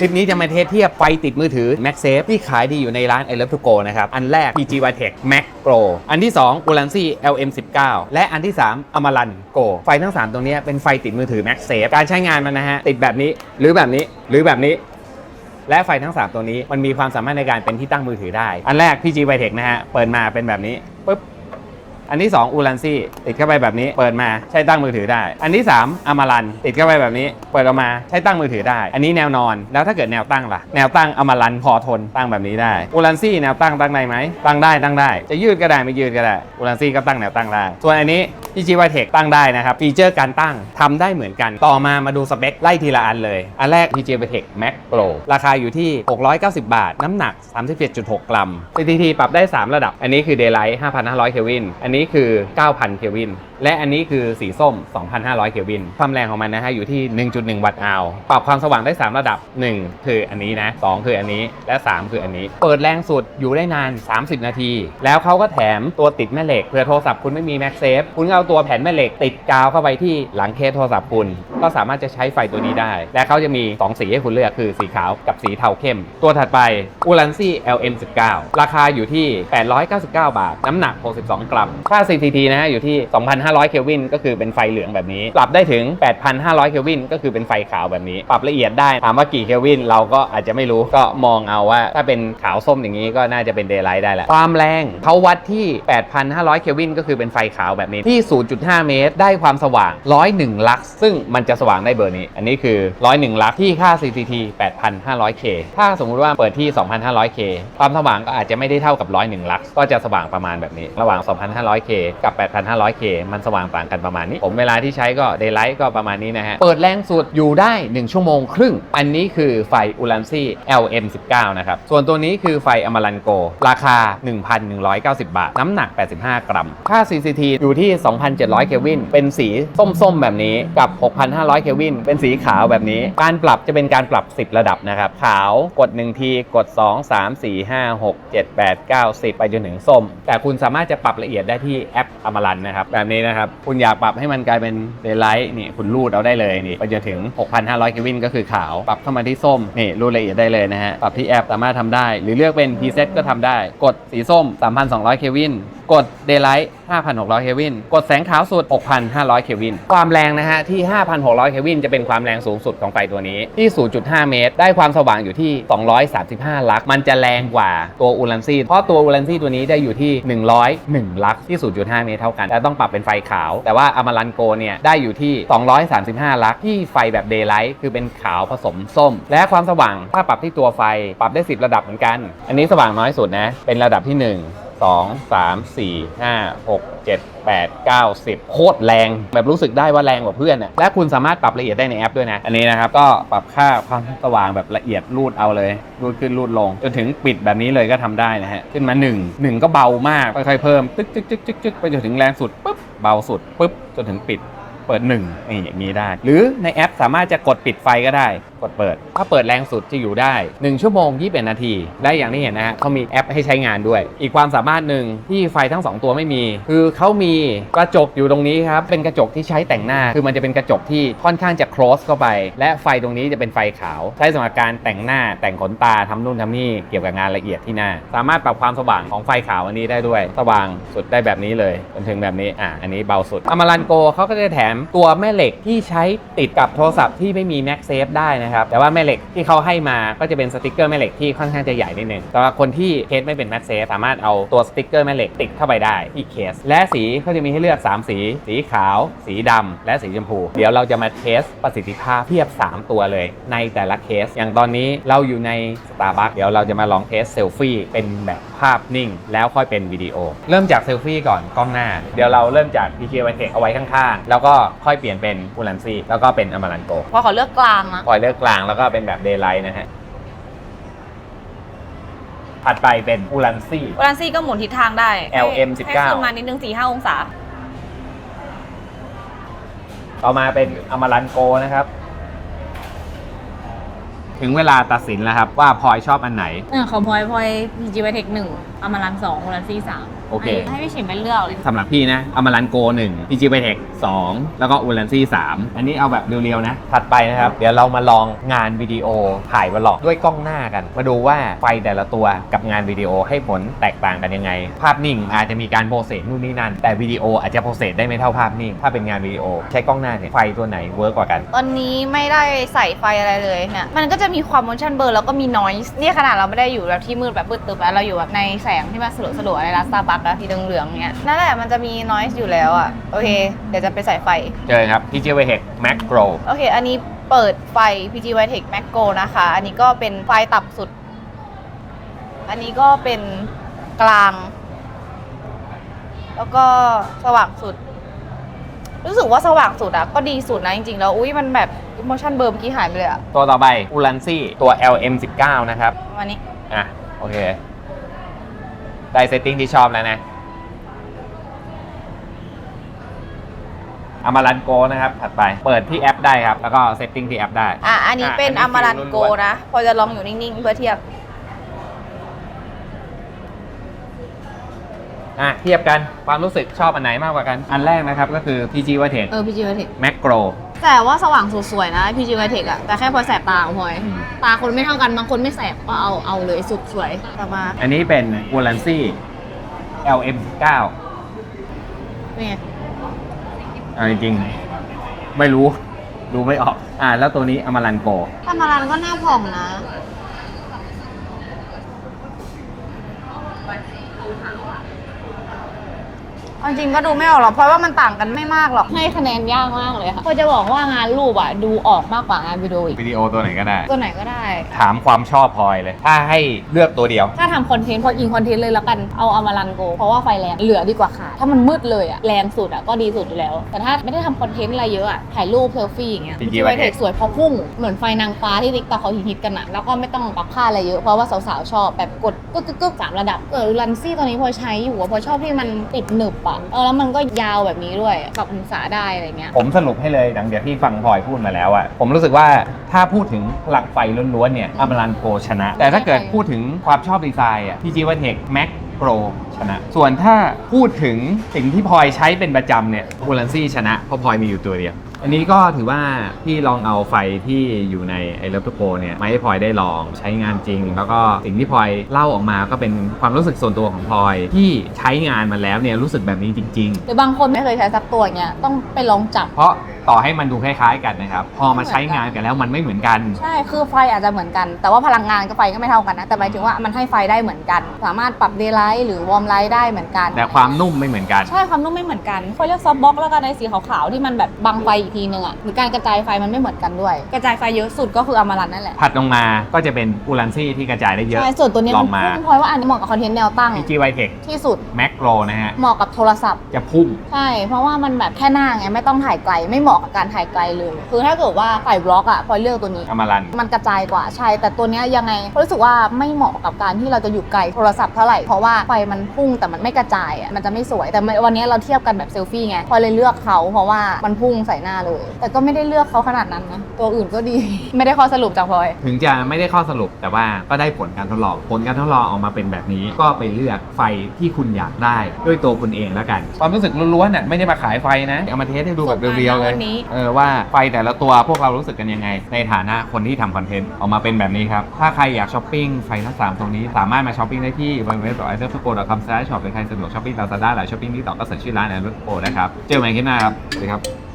คลิปนี้จะมาเทสเทียบไฟติดมือถือ MagSafe ที่ขายดีอยู่ในร้าน i Love to Go นะครับ อันแรก PG Vitech Max Pro อันที่ 2 u l a n c y LM19 และอันที่ 3 Amaran Go ไฟทั้ง 3 ตรงนี้เป็นไฟติดมือถือ MagSafe การใช้งานมันนะฮะ ติดแบบนี้หรือแบบนี้หรือแบบนี้และไฟทั้ง 3 ตัวนี้มันมีความสามารถในการเป็นที่ตั้งมือถือได้ อันแรก PG Vitech นะฮะ เปิดมาเป็นแบบนี้ปุ๊บ อันที่ 2 อูลันซี่ติดเข้าไปแบบนี้ เปิดมาใช้ตั้งมือถือได้ อันที่ 3อามารันติดเข้าไปแบบนี้ เปิดออกมาใช้ตั้งมือถือได้ อันนี้แนวนอนแล้วถ้าเกิดแนวตั้งล่ะ แนวตั้งอามารันพอทนตั้งแบบนี้ได้อูลันซี่แนวตั้งตั้งได้ไหมตั้งได้ตั้งได้ จะยืดก็ได้ไม่ยืดก็ได้อูลันซี่ก็ตั้งแนวตั้งได้ส่วนอันนี้ที่จีวายเทคตั้งได้นะครับฟีเจอร์การตั้งทำได้เหมือนกัน ต่อมามาดูสเปคไล่ทีละอันเลย อันแรก PG v i t e c Max Pro ราคาอยู่ที่ 690 บาท น้ำหนัก 37.6 กรัม CTT ปรับได้ 3 ระดับ อันนี้คือ Daylight 5,500เควินอันนี้คือ 9,000 เคลวิน และอันนี้คือสีส้ม 2,500 เคลวิน ความแรงของมันนะฮะอยู่ที่ 1.1 วัตต์อาวปรับความสว่างได้ 3 ระดับ 1 คืออันนี้นะ 2 คืออันนี้ และ 3 คืออันนี้ เปิดแรงสุดอยู่ได้นาน 30 นาที แล้วเขาก็แถมตัวติดแม่เหล็กเผื่อโทรศัพท์คุณไม่มี MagSafe คุณเอาตัวแผ่นแม่เหล็กติดกาวเข้าไปที่หลังเคสโทรศัพท์คุณ ก็สามารถจะใช้ไฟตัวนี้ได้ และเขาจะมี 2 สีให้คุณเลือกคือสีขาวกับสีเทาเข้ม ตัวถัดไป u l a n c y LM19 ราคาอยู่ที่ 899 บาท น้ำหนัก 62 กรัมค่า CCT นะฮะอยู่ที่ 2,500 เคลวิน ก็คือเป็นไฟเหลืองแบบนี้ ปรับได้ถึง 8,500 เคลวิน ก็คือเป็นไฟขาวแบบนี้ ปรับละเอียดได้ ถามว่ากี่เคลวิน เราก็อาจจะไม่รู้ ก็มองเอาว่า ถ้าเป็นขาวส้มอย่างนี้ก็น่าจะเป็นเดย์ไลท์ได้แหละ ความแรงเขาวัดที่ 8,500 เคลวิน ก็คือเป็นไฟขาวแบบนี้ ที่ 0.5 เมตร ได้ความสว่าง 101 ลักซ์ ซึ่งมันจะสว่างได้เบอร์นี้ อันนี้คือ 101 ลักซ์ที่ค่า CCT 8,500K ถ้าสมมุติว่าเปิดที่ 2,500K ความสว่างก็อาจจะไม่ได้เท่ากับ 101 ลักซ์ ก็จะสว่างประมาณแบบนี้ ระหว่าง 2,500K กับ 8,500K มันสว่างต่างกันประมาณนี้ ผมเวลาที่ใช้ก็ Daylight ก็ประมาณนี้นะฮะ เปิดแรงสุดอยู่ได้ 1 ชั่วโมงครึ่ง อันนี้คือไฟ u l a n c y LM19 นะครับ ส่วนตัวนี้คือไฟ Amaran Go ราคา 1,190 บาท น้ำหนัก 85 กรัม ค่า CCT อยู่ที่ 2,700 เควิน เป็นสีส้มๆ แบบนี้กับ 6,500 เควิน เป็นสีขาวแบบนี้ การปรับจะเป็นการปรับ 10 ระดับนะครับ ขาวกด 1 ที กด 2 3 4 5 6 7 8 9 10 ไปจนถึงส้ม แต่คุณสามารถจะปรับละเอียดได้ที่ที่แอปอมรันนะครับ แบบนี้นะครับ คุณอยากปรับให้มันกลายเป็นเดลไรท์นี่คุณรูดเอาได้เลยนี่ไปจนถึง 6,500 เคลวินก็คือขาว ปรับเข้ามาที่ส้มนี่รูดละเอียดได้เลยนะฮะปรับที่แอปสามารถทำได้ หรือเลือกเป็นทีเซ็ตก็ทำได้ กดสีส้ม 3,200 เคลวิน กด Daylight 5,600 เควิน กดแสงขาวสุด 6,500 เควิน ความแรงนะฮะที่ 5,600 เควินจะเป็นความแรงสูงสุดของไฟตัวนี้ ที่ 0.5 เมตร ได้ความสว่างอยู่ที่ 235 ลัก มันจะแรงกว่าตัวอูลันซีเพราะตัวอูลันซีตัวนี้ได้อยู่ที่ 101 ลักที่ 0.5 เมตรเท่ากัน แต่ต้องปรับเป็นไฟขาว แต่ว่าอมารันโกเนี่ยได้อยู่ที่ 235 ลักที่ไฟแบบ Daylight คือเป็นขาวผสมส้ม และความสว่างถ้าปรับที่ตัวไฟปรับได้ 10 ระดับเหมือนกัน อันนี้สว่างน้อยสุดนะเป็นระดับที่ 1 2 3 4 5 6 7 8 9 10 โคตรแรง แบบรู้สึกได้ว่าแรงกว่าเพื่อนน่ะและคุณสามารถปรับละเอียดได้ในแอปด้วยนะ อันนี้นะครับก็ปรับค่าความสว่างแบบละเอียดรูดเอาเลย รูดขึ้นรูดลง จนถึงปิดแบบนี้เลยก็ทำได้นะฮะ ขึ้นมา 1 1 ก็เบามากค่อยๆเพิ่มตึ๊กตึ๊กตึ๊กตึ๊กตึ๊กไปจนถึงแรงสุดปุ๊บเบาสุดปุ๊บจนถึงปิดเปิด1นี่อย่างนี้ได้ หรือในแอปสามารถจะกดปิดไฟก็ได้กดเปิด ถ้าเปิดแรงสุดจะอยู่ได้ 1 ชั่วโมง 21 นาที ได้อย่างที่เห็นนะฮะเขามีแอปให้ใช้งานด้วย อีกความสามารถหนึ่งที่ไฟทั้ง 2 ตัวไม่มี คือเขามีกระจกอยู่ตรงนี้ครับ เป็นกระจกที่ใช้แต่งหน้า คือมันจะเป็นกระจกที่ค่อนข้างจะ close เข้าไป และไฟตรงนี้จะเป็นไฟขาว ใช้สำหรับการแต่งหน้าแต่งขนตาทำนู่นทำนี่เกี่ยวกับงานละเอียดที่หน้า สามารถปรับความสว่างของไฟขาวอันนี้ได้ด้วย สว่างสุดได้แบบนี้เลยจนถึงแบบนี้อะอันนี้เบาสุดอมารันโกเขาก็จะแถมตัวแม่เหล็กที่ใช้ติดกับโทรศัพท์ที่ไม่มี MagSafe ได้นะครับ แต่ว่าแม่เหล็กที่เขาให้มาก็จะเป็นสติกเกอร์แม่เหล็กที่ค่อนข้างจะใหญ่นิดนึงแต่ว่าคนที่เคสไม่เป็น MagSafe สามารถเอาตัวสติกเกอร์แม่เหล็กติดเข้าไปได้ที่เคส และสีเขาจะมีให้เลือก 3 สี สีขาว สีดำและสีชมพู เดี๋ยวเราจะมาเทสประสิทธิภาพเทียบ 3 ตัวเลย ในแต่ละเคส อย่างตอนนี้เราอยู่ใน Starbucks เดี๋ยวเราจะมาลองเทสเซลฟี่เป็นแบบ ภาพนิ่ง แล้วค่อยเป็นวิดีโอ เริ่มจากเซลฟี่ก่อนกล้องหน้า เดี๋ยวเราเริ่มจาก PK v i t e c เอาไว้ข้างๆ แล้วก็ค่อยเปลี่ยนเป็น u l a n c y แล้วก็เป็นอมารันโกพอเขาเลือกกลางนะปล่อยเลือกกลางแล้วก็เป็นแบบ daylight นะฮะถัดไปเป็นอูลันซี่วรันซี่ก็หมุนทิศทางได้ LM ให้19ให้ขึ้นมานิดนึง4 5องศา ต่อมาเป็นอมารันโกนะครับ ถึงเวลาตัดสินแล้วครับว่าพลอยชอบอันไหน เออของพลอยพลอย PG v i t e c 1อามารันสองรันซี่3 โอเค ให้พี่ฉิมเป็นเลือกเลยสำหรับพี่นะอมารันโก1 PG v i t e c 2แล้วก็อูลันซี่3อันนี้เอาแบบเรียวๆนะ ถัดไปนะครับ เดี๋ยวเรามาลองงานวิดีโอถ่ายวลอกด้วยกล้องหน้ากัน มาดูว่าไฟแต่ละตัวกับงานวิดีโอให้ผลแตกต่างกันยังไง ภาพนิ่งอาจจะมีการโปรเซสนู่นนี่นั่น แต่วิดีโออาจจะโปรเซสได้ไม่เท่าภาพนิ่ง ถ้าเป็นงานวิดีโอใช้กล้องหน้าเนี่ยไฟตัวไหนเวิร์กกว่ากัน ตอนนี้ไม่ได้ใส่ไฟอะไรเลยเนี่ยมันก็จะมีความ motion blur แล้วก็มี noise นี่ขนาดเราไม่ได้อยู่แบบที่มืดแบบมืดตึบแล้วเราอยู่แบบในแสงที่มันสลัวสลัวๆในร้านสตาร์บัคแล้วที่เหลืองๆเนี่ยนั่นแหละมันจะมี noise อยู่แล้วอะโอเค เดี๋ยวจะไปใส่ไฟ เจอครับ PG v i t e c Max Pro โอเค อันนี้เปิดไฟ PG Vitec Max Go นะคะ อันนี้ก็เป็นไฟต่ำสุด อันนี้ก็เป็นกลาง แล้วก็สว่างสุด รู้สึกว่าสว่างสุดอะก็ดีสุดนะจริงๆแล้ว อุ้ยมันแบบ motion blur เมื่อกี้หายไปเลยอะตัวต่อไปอูลันซี่ตัว LM19 นะครับ วันนี้ อะ โอเค ได้เซตติ้งที่ชอบแล้วนะอามารันโกนะครับ ถัดไป เปิดที่แอปได้ครับ แล้วก็เซตติ้งที่แอปได้ อะ อันนี้เป็นอะอัอนนี้มารันคือโกล้วนๆนะ พอจะลองอยู่นิ่งๆ เพื่อเทียบ อะ เทียบกัน ความรู้สึกชอบอันไหนมากกว่ากัน อันแรกนะครับก็คือ PG v i t e c เออ PG Vitec Mac Pro แต่ว่าสว่างสุดสวยนะ PG Vitec อะแต่แค่พอแสบตาพลอยตาคนไม่เท่ากันบางคนไม่แสบก็เอาเอาเลยสุดสวยต่อมาอันนี้เป็นอูลันซี่ LM19 เป็นไงอ่าจริงๆไม่รู้ ดูไม่ออก อ่า แล้วตัวนี้อามารันโกถ้ามารันก็หน้าผ่องนะ เอาจริงก็ดูไม่ออกหรอกเพราะว่ามันต่างกันไม่มากหรอก ให้คะแนนยากมากเลยค่ะพอจะบอกว่างานรูปอะดูออกมากกว่างานวิดีโออีกวิดีโอตัวไหนก็ได้ ตัวไหนก็ได้ ถามความชอบพลอยเลย ถ้าให้เลือกตัวเดียว ถ้าทำคอนเทนต์พออิงคอนเทนต์เลยแล้วกันเอาเอามารันโก เพราะว่าไฟแรงเหลือดีกว่าขาดถ้ามันมืดเลยอะแรงสุดอะก็ดีสุดอยู่แล้ว แต่ถ้าไม่ได้ทำคอนเทนต์อะไรเยอะอะถ่ายรูปเซลฟี่อย่างเงี้ยจริงๆที่ไวเทคสวยเพราะพุ่งเหมือนไฟนางฟ้าที่ติ๊กต็อกเขาฮิตๆกันอะแล้วก็ไม่ต้องปรับค่าอะไรเยอะเพราะว่าสาวๆชอบแบบกดกึกกึกกึกสามระดับเออรันซี่ตอนนี้พอใช้อยู่อะพอชอบที่มันติดหนึบอะเออแล้วมันก็ยาวแบบนี้ด้วยปรับองศาได้อะไรเงี้ย ผมสรุปให้เลยดังเดียวที่ฟังพลอยพูดมาแล้วอะผมรู้สึกว่าถ้าพูดถึงหลักไฟล้วนๆเนี่ยอมรันโกชนะ แต่ถ้าเกิดพูดถึงความชอบดีไซน์อะพี่จีว่าเทคแม็กโปรชนะ ส่วนถ้าพูดถึงสิ่งที่พลอยใช้เป็นประจำเนี่ยอูลันซี่ชนะเพราะพลอยมีอยู่ตัวเดียว อันนี้ก็ถือว่าพี่ลองเอาไฟที่อยู่ในไอเลิฟทูโกเนี่ยมาให้พลอยได้ลองใช้งานจริง แล้วก็สิ่งที่พลอยเล่าออกมาก็เป็นความรู้สึกส่วนตัวของพลอยที่ใช้งานมาแล้วเนี่ยรู้สึกแบบนี้จริง ๆ หรือบางคนไม่เคยใช้สักตัวเงี้ยต้องไปลองจับ เพราะต่อให้มันดูคล้ายๆกันนะครับ พอมาใช้งานกันแล้วมันไม่เหมือนกัน ใช่ คือไฟอาจจะเหมือนกัน แต่ว่าพลังงานกับไฟก็ไม่เท่ากันนะ แต่หมายถึงว่ามันให้ไฟได้เหมือนกัน สามารถปรับเดย์ไลท์หรือวอร์มไลท์ได้เหมือนกัน แต่ความนุ่มไม่เหมือนกัน ใช่ ความนุ่มไม่เหมือนกันไฟเลือกซอฟต์บ็อกแล้วกันในสีขาวๆที่มันแบบบังไฟอีกทีนึงอะหรือการกระจายไฟมันไม่เหมือนกันด้วย กระจายไฟเยอะสุดก็คืออมารันนั่นแหละถัดลงมาก็จะเป็นอูลันซี่ที่กระจายได้เยอะใช่ส่วนตัวเนี้ยลมัอนงมาพุ่งพลอยว่าอันนี้เหมาะกับคอนเทนต์แนวตั้ง PG v i t e c ที่สุด Mac Pro นะฮะเหมาะกับโทรศัพท์จะพุ่งใช่เพราะว่ามันแบบแค่หน้าไงไม่ต้องถ่ายไกลไม่เหมาะกับการถ่ายไกลเลยคือถ้าเกิดว่าถ่ายบล็อกอะพลอยเลือกตัวนี้อามารันมันกระจายกว่าใช่แต่ตัวเนี้ยยังไงรู้สึกว่าไม่เหมาะกับการที่เราจะอยู่ไกลโทรศัพท์เท่าไหร่เพราะว่าไฟมันพุ่งแต่มันไม่กระจายอะมันจะไม่สวยแต่วันนี้เราเทียบกันแบบเซลฟี่ไงพอเลยเลือกเขาเพราะว่ามันพุ่งใส่หน้าเลย แต่ก็ไม่ได้เลือกเขาขนาดนั้นนะตัวอื่นก็ดี ไม่ได้ข้อสรุปจากพลอย ถึงจะไม่ได้ข้อสรุปแต่ว่าก็ได้ผลการทดลอง ผลการทดลองออกมาเป็นแบบนี้ ก็ไปเลือกไฟที่คุณอยากได้ด้วยตัวคุณเองแล้วกัน ความรู้สึกล้วนๆน่ะไม่ได้มาขายไฟนะ เอามาเทสให้ดูแบบเรียวๆเลยวันนี้ เออว่าไฟแต่ละตัวพวกเรารู้สึกกันยังไง ในฐานะคนที่ทำคอนเทนต์ออกมาเป็นแบบนี้ครับ ถ้าใครอยากช้อปปิ้งไฟทั้งสามตรงนี้สามารถมาช้อปปิ้งได้ที่ www.iserfco.com/shop เป็นใครสะดวกช้อปปิ้งลาซาด้าหรือช้อปปิ้งที่ต่อก็เสิร์ชชื่อร้านแอนด์โปนะครับเจอกันใหม่คลิปหน้าครับสวัสดีครับ